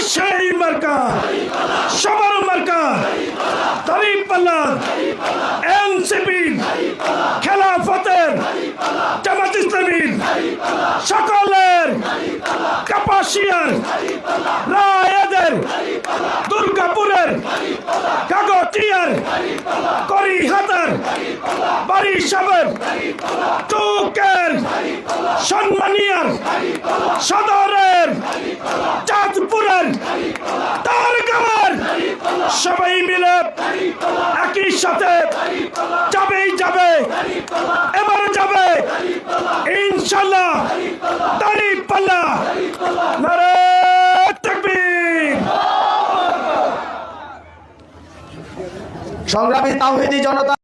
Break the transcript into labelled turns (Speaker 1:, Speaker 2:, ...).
Speaker 1: রাজশাহীর মার্কা, সবার মার্কা তারিফ পাল্লা এনসিপি, খেলাফতের, জামাত ইসলামীর, সকলের, কাপাসিয়ার, রায়েদের, দুর্গাপুরের, কাগতিয়ার, করিহাতার বারিশাবের চৌকের সম্মানিয়ার সদরের চাঁদপুরের তারগাঁওয়ের সবাই মিলে একই সাথে যাবেই যাবে, এবার যাবে। ইনশাল্লাহ দাড়ি পাল্লা।
Speaker 2: সংগ্রামী তাওহিদি জনতা